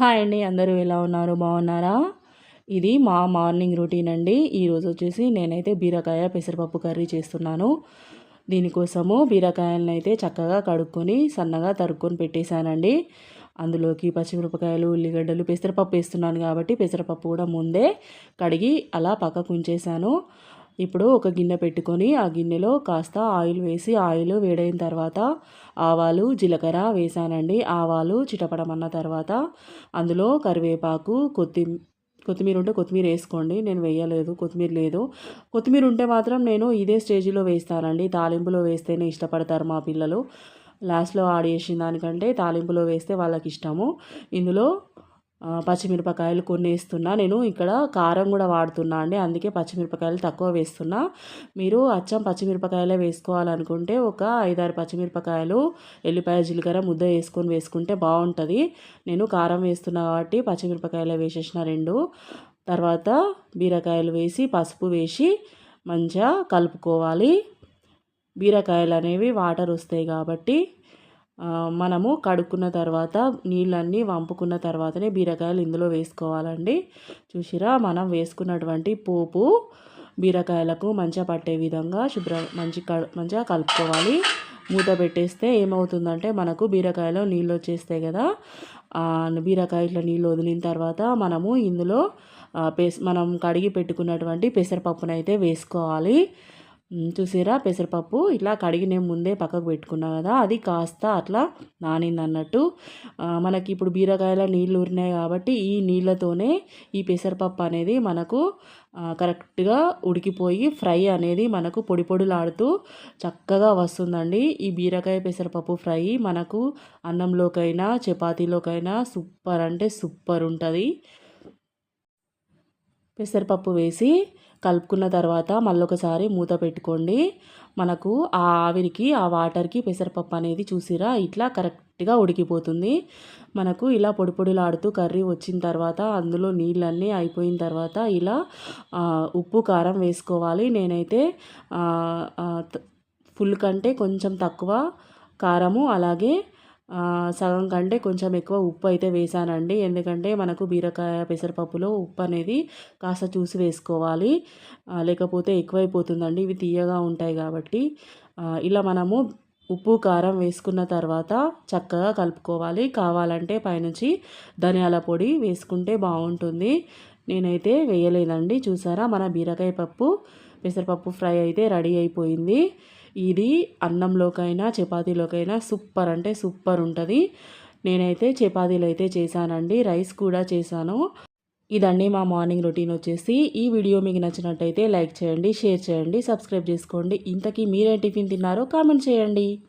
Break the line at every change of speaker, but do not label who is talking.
Hi అండి అందరూ ఎలా ఉన్నారు? బాగున్నారా? ఇది మా మార్నింగ్ రొటీన్ అండి. ఈరోజు వచ్చేసి నేనైతే బీరకాయ పెసరపప్పు కర్రీ చేస్తున్నాను. దీనికోసము బీరకాయలను అయితే చక్కగా కడుక్కొని సన్నగా తరుక్కొని పెట్టేశానండి. అందులోకి పచ్చిమిరపకాయలు ఉల్లిగడ్డలు పెసరపప్పు వేస్తున్నాను కాబట్టి పెసరపప్పు కూడా ముందే కడిగి అలా పక్కకు ఉంచేశాను. ఇప్పుడు ఒక గిన్నె పెట్టుకొని ఆ గిన్నెలో కాస్త ఆయిల్ వేసి ఆయిల్ వేడైన తర్వాత ఆవాలు జీలకర్ర వేసానండి. ఆవాలు చిటపడమన్న తర్వాత అందులో కరివేపాకు కొత్తిమీర కొత్తిమీర ఉంటే కొత్తిమీర వేసుకోండి. నేను వేయలేదు కొత్తిమీర లేదు. కొత్తిమీర ఉంటే మాత్రం నేను ఇదే స్టేజ్లో వేస్తానండి. తాలింపులో వేస్తేనే ఇష్టపడతారు మా పిల్లలు. లాస్ట్లో ఆడ్ చేసిన దానికంటే తాలింపులో వేస్తే వాళ్ళకి ఇష్టము. ఇందులో పచ్చిమిరపకాయలు కొన్ని వేస్తున్నా. నేను ఇక్కడ కారం కూడా వాడుతున్నా అండి. అందుకే పచ్చిమిరపకాయలు తక్కువ వేస్తున్నా. మీరు అచ్చం పచ్చిమిరపకాయలే వేసుకోవాలనుకుంటే ఒక ఐదారు పచ్చిమిరపకాయలు ఎల్లిపాయ జీలకర్ర ముద్ద వేసుకొని వేసుకుంటే బాగుంటుంది. నేను కారం వేస్తున్నా కాబట్టి పచ్చిమిరపకాయలే వేసేసిన రెండు. తర్వాత బీరకాయలు వేసి పసుపు వేసి మంచిగా కలుపుకోవాలి. బీరకాయలు అనేవి వాటర్ వస్తాయి కాబట్టి మనము కడుక్కున్న తర్వాత నీళ్ళన్నీ వంపుకున్న తర్వాతనే బీరకాయలు ఇందులో వేసుకోవాలండి. చూసిరా మనం వేసుకున్నటువంటి పోపు బీరకాయలకు మంచిగా పట్టే విధంగా శుభ్ర మంచి మంచిగా కలుపుకోవాలి. మూత పెట్టేస్తే ఏమవుతుందంటే మనకు బీరకాయలో నీళ్ళు వచ్చేస్తాయి కదా. బీరకాయ ఇట్లా నీళ్ళు వదిలిన తర్వాత మనము ఇందులో పెస్ మనం కడిగి పెట్టుకున్నటువంటి పెసరపప్పునైతే వేసుకోవాలి. చూసారా పెసరపప్పు ఇట్లా కడిగి నేను ముందే పక్కకు పెట్టుకున్నా కదా అది కాస్త అట్లా నానింది అన్నట్టు మనకి ఇప్పుడు బీరకాయల నీళ్ళు ఊరినాయి కాబట్టి ఈ నీళ్ళతోనే ఈ పెసరపప్పు అనేది మనకు కరెక్ట్గా ఉడికిపోయి ఫ్రై అనేది మనకు పొడి పొడిలాడుతూ చక్కగా వస్తుందండి. ఈ బీరకాయ పెసరపప్పు ఫ్రై మనకు అన్నంలోకైనా చపాతీలోకైనా సూపర్ అంటే సూపర్ ఉంటుంది. పెసరపప్పు వేసి కలుపుకున్న తర్వాత మళ్ళీ ఒకసారి మూత పెట్టుకోండి. మనకు ఆ ఆవిరికి ఆ వాటర్కి పెసరపప్పు అనేది చూసిరా ఇట్లా కరెక్ట్గా ఉడికిపోతుంది. మనకు ఇలా పొడి పొడిలాడుతూ కర్రీ వచ్చిన తర్వాత అందులో నీళ్ళన్నీ అయిపోయిన తర్వాత ఇలా ఉప్పు కారం వేసుకోవాలి. నేనైతే ఫుల్ కంటే కొంచెం తక్కువ కారము అలాగే సగం కంటే కొంచెం ఎక్కువ ఉప్పు అయితే వేసానండి. ఎందుకంటే మనకు బీరకాయ పెసరపప్పులో ఉప్పు అనేది కాస్త చూసి వేసుకోవాలి. లేకపోతే ఎక్కువైపోతుందండి. ఇవి తీయగా ఉంటాయి కాబట్టి. ఇలా మనము ఉప్పు కారం వేసుకున్న తర్వాత చక్కగా కలుపుకోవాలి. కావాలంటే పైనుంచి ధనియాల పొడి వేసుకుంటే బాగుంటుంది. నేనైతే వేయలేదండి. చూసారా? మన బీరకాయ పప్పు పెసరపప్పు ఫ్రై అయితే రెడీ అయిపోయింది. ఇది అన్నంలోకైనా చపాతీలోకైనా సూపర్ అంటే సూపర్ ఉంటుంది. నేనైతే చపాతీలు అయితే చేశానండి. రైస్ కూడా చేశాను. ఇదండి మా మార్నింగ్ రొటీన్ వచ్చేసి. ఈ వీడియో మీకు నచ్చినట్టయితే లైక్ చేయండి షేర్ చేయండి సబ్స్క్రైబ్ చేసుకోండి. ఇంతకీ మీరే టిఫిన్ తిన్నారో కామెంట్ చేయండి.